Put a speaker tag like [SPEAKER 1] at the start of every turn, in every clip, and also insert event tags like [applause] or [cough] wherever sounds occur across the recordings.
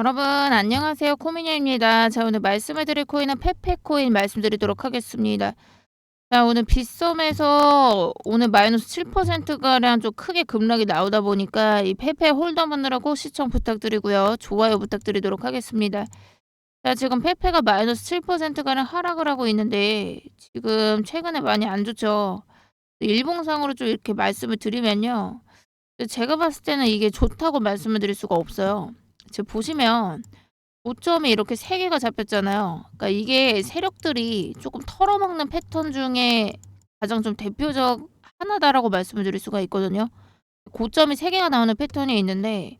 [SPEAKER 1] 여러분 안녕하세요. 코미니입니다. 자 오늘 말씀해 드릴 코인은 페페코인 말씀드리도록 하겠습니다. 자 오늘 빗썸에서 오늘 마이너스 7%가량 좀 크게 급락이 나오다 보니까 이 페페 홀더분들하고 시청 부탁드리고요. 좋아요 부탁드리도록 하겠습니다. 자 지금 페페가 마이너스 7%가량 하락을 하고 있는데 지금 최근에 많이 안 좋죠. 일봉상으로 좀 이렇게 말씀을 드리면요. 제가 봤을 때는 이게 좋다고 말씀을 드릴 수가 없어요. 지금 보시면 고점이 이렇게 세 개가 잡혔잖아요. 그러니까 이게 세력들이 조금 털어먹는 패턴 중에 가장 좀 대표적 하나다라고 말씀을 드릴 수가 있거든요. 고점이 세 개가 나오는 패턴이 있는데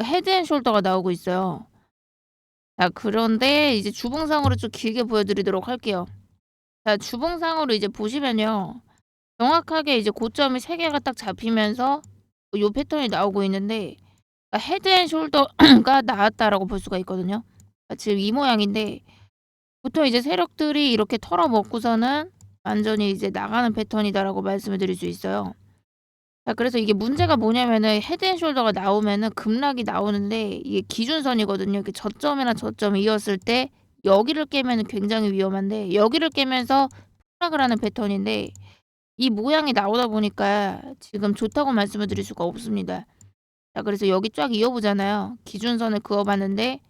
[SPEAKER 1] 헤드앤숄더가 나오고 있어요. 자, 그런데 이제 주봉상으로 좀 길게 보여드리도록 할게요. 자, 주봉상으로 이제 보시면요. 정확하게 이제 고점이 세 개가 딱 잡히면서 요 패턴이 나오고 있는데 그러니까 헤드앤숄더가 [clears throat] 나왔다라고 볼 수가 있거든요. 그러니까 지금 이 모양인데 보통 이제 세력들이 이렇게 털어먹고서는 완전히 이제 나가는 패턴이다라고 말씀을 드릴 수 있어요. 자, 그래서 이게 문제가 뭐냐면은 헤드앤숄더가 나오면은 급락이 나오는데 이게 기준선이거든요. 이렇게 저점이나 저점이 이었을 때 여기를 깨면 굉장히 위험한데 여기를 깨면서 폭락을 하는 패턴인데 이 모양이 나오다 보니까 지금 좋다고 말씀을 드릴 수가 없습니다. 자, 그래서 여기 쫙 이어보잖아요. 기준선을 그어봤는데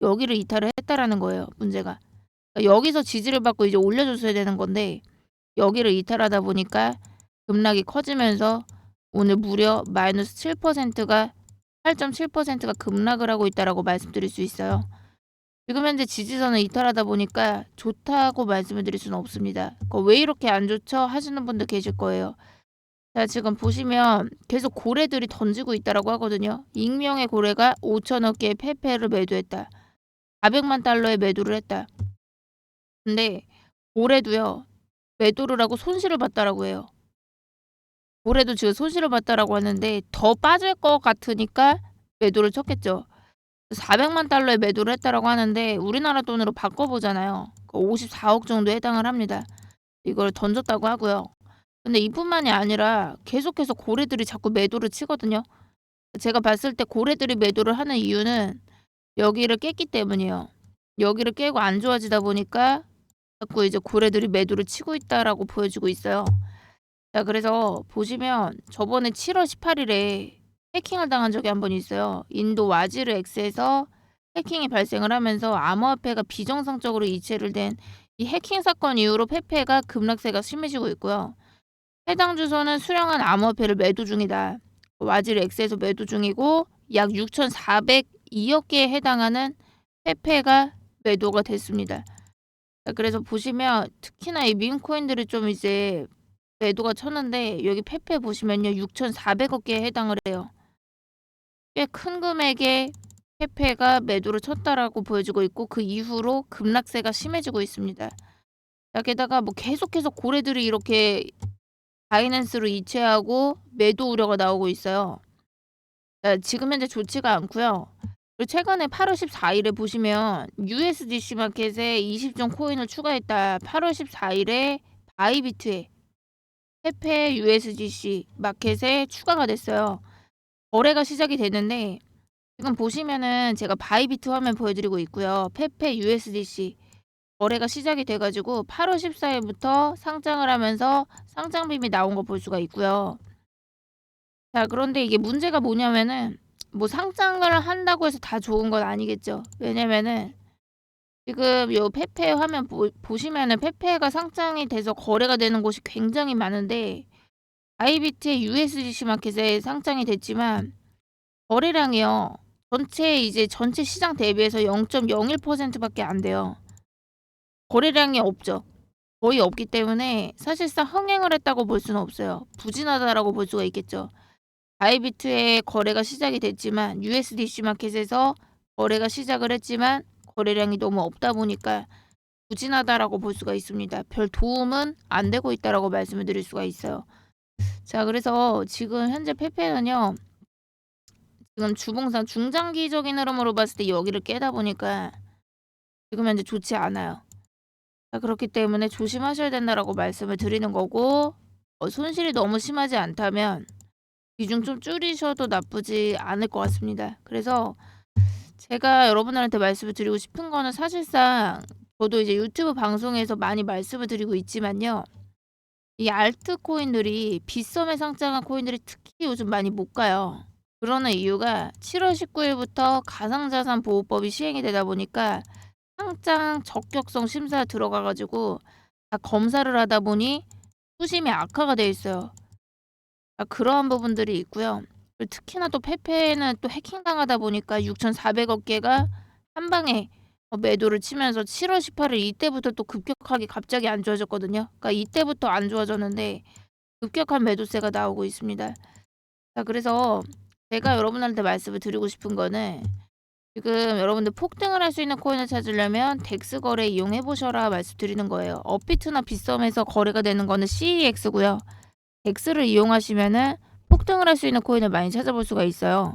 [SPEAKER 1] 여기를 이탈을 했다라는 거예요. 문제가. 그러니까 여기서 지지를 받고 이제 올려줬어야 되는 건데 여기를 이탈하다 보니까 급락이 커지면서 오늘 무려 마이너스 7%가 8.7%가 급락을 하고 있다라고 말씀드릴 수 있어요. 지금 현재 지지선을 이탈하다 보니까 좋다고 말씀을 드릴 수는 없습니다. 그러니까 왜 이렇게 안 좋죠? 하시는 분들 계실 거예요. 자, 지금 보시면 계속 고래들이 던지고 있다라고 하거든요. 익명의 고래가 5천억 개의 페페를 매도했다. 400만 달러에 매도를 했다. 근데 고래도요. 매도를 하고 손실을 봤다라고 해요. 고래도 지금 손실을 봤다라고 하는데 더 빠질 것 같으니까 매도를 쳤겠죠. 400만 달러에 매도를 했다라고 하는데 우리나라 돈으로 바꿔보잖아요. 54억 정도 해당을 합니다. 이걸 던졌다고 하고요. 근데 이뿐만이 아니라 계속해서 고래들이 자꾸 매도를 치거든요. 제가 봤을 때 고래들이 매도를 하는 이유는 여기를 깼기 때문이에요. 여기를 깨고 안 좋아지다 보니까 자꾸 이제 고래들이 매도를 치고 있다라고 보여지고 있어요. 자, 그래서 보시면 저번에 7월 18일에 해킹을 당한 적이 한 번 있어요. 인도 와지르 X에서 해킹이 발생을 하면서 암호화폐가 비정상적으로 이체를 된 이 해킹 사건 이후로 페페가 급락세가 심해지고 있고요. 해당 주소는 수령한 암호화폐를 매도 중이다. 와지르 X에서 매도 중이고 약 6,402억 개에 해당하는 페페가 매도가 됐습니다. 자, 그래서 보시면 특히나 이 밈코인들이 좀 이제 매도가 쳤는데 여기 페페 보시면요 6,400억 개에 해당을 해요. 꽤 큰 금액의 페페가 매도를 쳤다라고 보여지고 있고 그 이후로 급락세가 심해지고 있습니다. 자, 게다가 뭐 계속해서 고래들이 이렇게 바이낸스로 이체하고 매도 우려가 나오고 있어요. 자, 지금 현재 좋지가 않고요. 그리고 최근에 8월 14일에 보시면 USDC 마켓에 20종 코인을 추가했다. 8월 14일에 바이비트에 페페 USDC 마켓에 추가가 됐어요. 거래가 시작이 됐는데 지금 보시면은 제가 바이비트 화면 보여드리고 있고요. 페페 USDC 거래가 시작이 돼가지고 8월 14일부터 상장을 하면서 상장빔이 나온 거 볼 수가 있고요. 자, 그런데 이게 문제가 뭐냐면은 뭐 상장을 한다고 해서 다 좋은 건 아니겠죠. 왜냐면은 지금 요 페페 화면 보, 보시면은 페페가 상장이 돼서 거래가 되는 곳이 굉장히 많은데 아이비트의 USDC 마켓에 상장이 됐지만 거래량이요. 전체 이제 전체 시장 대비해서 0.01%밖에 안 돼요. 거래량이 없죠. 거의 없기 때문에 사실상 흥행을 했다고 볼 수는 없어요. 부진하다라고 볼 수가 있겠죠. 바이비트의 거래가 시작이 됐지만 USDC 마켓에서 거래가 시작을 했지만 거래량이 너무 없다 보니까 부진하다라고 볼 수가 있습니다. 별 도움은 안 되고 있다라고 말씀을 드릴 수가 있어요. 자, 그래서 지금 현재 페페는요. 지금 주봉상 중장기적인 흐름으로 봤을 때 여기를 깨다 보니까 지금 현재 좋지 않아요. 자, 그렇기 때문에 조심하셔야 된다라고 말씀을 드리는 거고 어, 손실이 너무 심하지 않다면 비중 좀 줄이셔도 나쁘지 않을 것 같습니다. 그래서 제가 여러분들한테 말씀을 드리고 싶은 거는 사실상 저도 이제 유튜브 방송에서 많이 말씀을 드리고 있지만요. 이 알트 코인들이 빗썸에 상장한 코인들이 특히 요즘 많이 못 가요. 그러는 이유가 7월 19일부터 가상자산 보호법이 시행이 되다 보니까 상장 적격성 심사 들어가 가지고 다 검사를 하다 보니 수심이 악화가 돼 있어요. 아, 그러한 부분들이 있고요. 특히나 또 페페는 또 해킹당하다 보니까 6,400억 개가 한 방에 어, 매도를 치면서 7월 18일 이때부터 또 급격하게 갑자기 안 좋아졌거든요. 그러니까 이때부터 안 좋아졌는데 급격한 매도세가 나오고 있습니다. 자, 그래서 제가 여러분한테 말씀을 드리고 싶은 거는 지금 여러분들 폭등을 할 수 있는 코인을 찾으려면 덱스 거래 이용해 보셔라 말씀드리는 거예요. 업비트나 빗썸에서 거래가 되는 거는 CEX고요. 덱스를 이용하시면은 폭등을 할 수 있는 코인을 많이 찾아볼 수가 있어요.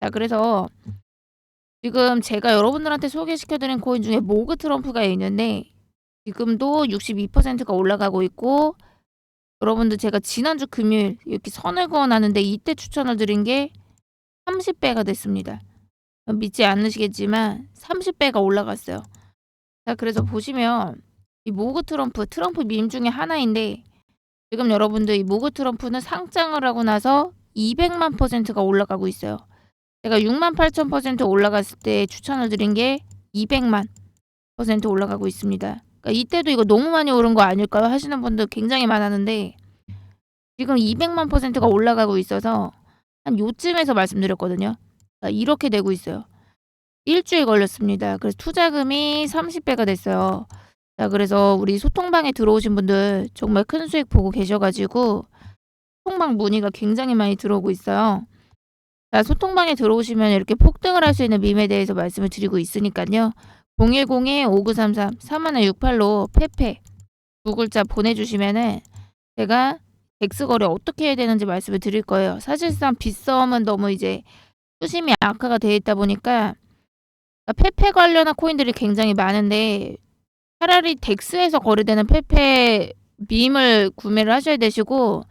[SPEAKER 1] 자, 그래서 지금 제가 여러분들한테 소개시켜드린 코인 중에 모그 트럼프가 있는데 지금도 62%가 올라가고 있고 여러분들 제가 지난주 금요일 이렇게 선을 그어놨는데 이때 추천을 드린 게 30배가 됐습니다. 믿지 않으시겠지만 30 배가 올라갔어요. 자, 그래서 보시면 이 모그 트럼프, 트럼프 밈 중에 하나인데 지금 여러분들 이 모그 트럼프는 상장을 하고 나서 200만 퍼센트가 올라가고 있어요. 제가 6만 8천 퍼센트 올라갔을 때 추천을 드린 게 200만 퍼센트 올라가고 있습니다. 그러니까 이때도 이거 너무 많이 오른 거 아닐까요? 하시는 분들 굉장히 많았는데 지금 200만 퍼센트가 올라가고 있어서 한 요쯤에서 말씀드렸거든요. 그러니까 이렇게 되고 있어요. 일주일 걸렸습니다. 그래서 투자금이 30배가 됐어요. 자, 그래서 우리 소통방에 들어오신 분들 정말 큰 수익 보고 계셔가지고 소통방 문의가 굉장히 많이 들어오고 있어요. 자, 소통방에 들어오시면 이렇게 폭등을 할 수 있는 밈에 대해서 말씀을 드리고 있으니까요. 010-5933-3168로 페페 두 글자 보내주시면은 제가 덱스 거래 어떻게 해야 되는지 말씀을 드릴 거예요. 사실상 빗썸은 너무 이제 수심이 악화가 되어 있다 보니까 페페 관련한 코인들이 굉장히 많은데 차라리 덱스에서 거래되는 페페 밈을 구매를 하셔야 되시고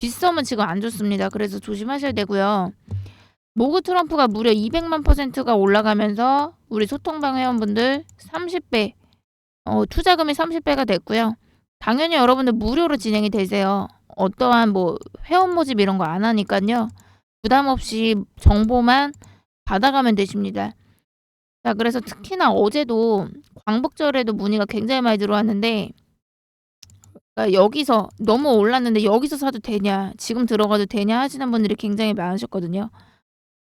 [SPEAKER 1] 빗썸은 지금 안 좋습니다. 그래서 조심하셔야 되고요. 모그 트럼프가 무려 200만 퍼센트가 올라가면서 우리 소통방 회원분들 30배, 어, 투자금이 30배가 됐고요. 당연히 여러분들 무료로 진행이 되세요. 어떠한 뭐 회원 모집 이런 거 안 하니까요. 부담 없이 정보만 받아가면 되십니다. 자, 그래서 특히나 어제도 광복절에도 문의가 굉장히 많이 들어왔는데 그러니까 여기서 너무 올랐는데 여기서 사도 되냐, 지금 들어가도 되냐 하시는 분들이 굉장히 많으셨거든요.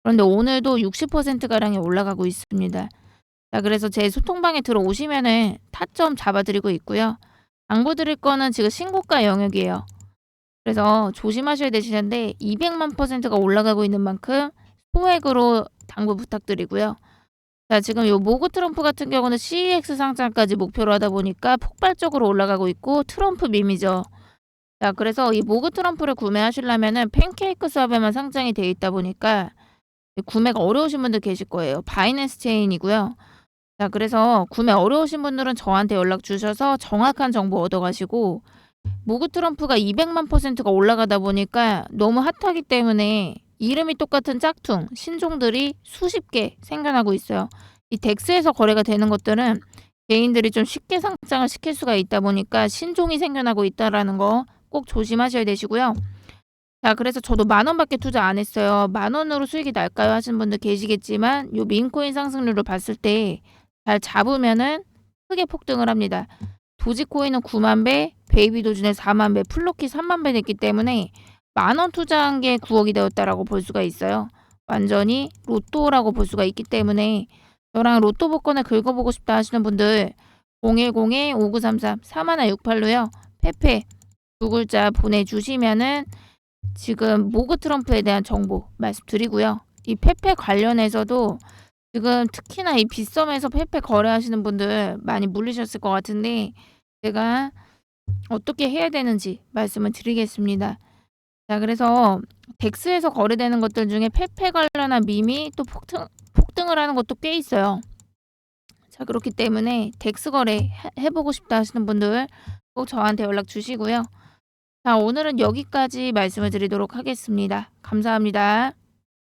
[SPEAKER 1] 그런데 오늘도 60%가량이 올라가고 있습니다. 자, 그래서 제 소통방에 들어오시면은 타점 잡아드리고 있고요. 당부드릴 거는 지금 신고가 영역이에요. 그래서 조심하셔야 되시는데 200만 퍼센트가 올라가고 있는 만큼 소액으로 당부 부탁드리고요. 자, 지금 요 모그 트럼프 같은 경우는 CEX 상장까지 목표로 하다 보니까 폭발적으로 올라가고 있고 트럼프 밈이죠. 자, 그래서 이 모그 트럼프를 구매하시려면은 팬케이크 수업에만 상장이 돼 있다 보니까 구매가 어려우신 분들 계실 거예요. 바이낸스 체인이고요. 자, 그래서 구매 어려우신 분들은 저한테 연락 주셔서 정확한 정보 얻어가시고 모그 트럼프가 200만 퍼센트가 올라가다 보니까 너무 핫하기 때문에 이름이 똑같은 짝퉁 신종들이 수십 개 생겨나고 있어요. 이 덱스에서 거래가 되는 것들은 개인들이 좀 쉽게 상장을 시킬 수가 있다 보니까 신종이 생겨나고 있다라는 거 꼭 조심하셔야 되시고요. 자, 그래서 저도 만 원밖에 투자 안 했어요. 만 원으로 수익이 날까요? 하시는 분들 계시겠지만 요 민코인 상승률을 봤을 때 잘 잡으면은 크게 폭등을 합니다. 도지코인은 9만 배, 베이비 도준의 4만 배, 플로키 3만 배 됐기 때문에 만 원 투자한 게 9억이 되었다라고 볼 수가 있어요. 완전히 로또라고 볼 수가 있기 때문에 저랑 로또 복권을 긁어보고 싶다 하시는 분들 010-5933-4168로요. 페페 두 글자 보내주시면은 지금 모그 트럼프에 대한 정보 말씀드리고요. 이 페페 관련해서도 지금 특히나 이 빗썸에서 페페 거래하시는 분들 많이 물리셨을 것 같은데 제가 어떻게 해야 되는지 말씀을 드리겠습니다. 자, 그래서 덱스에서 거래되는 것들 중에 페페 관련한 밈이 또 폭등, 폭등을 하는 것도 꽤 있어요. 자, 그렇기 때문에 덱스 거래 해- 해보고 싶다 하시는 분들 꼭 저한테 연락 주시고요. 자, 오늘은 여기까지 말씀을 드리도록 하겠습니다. 감사합니다.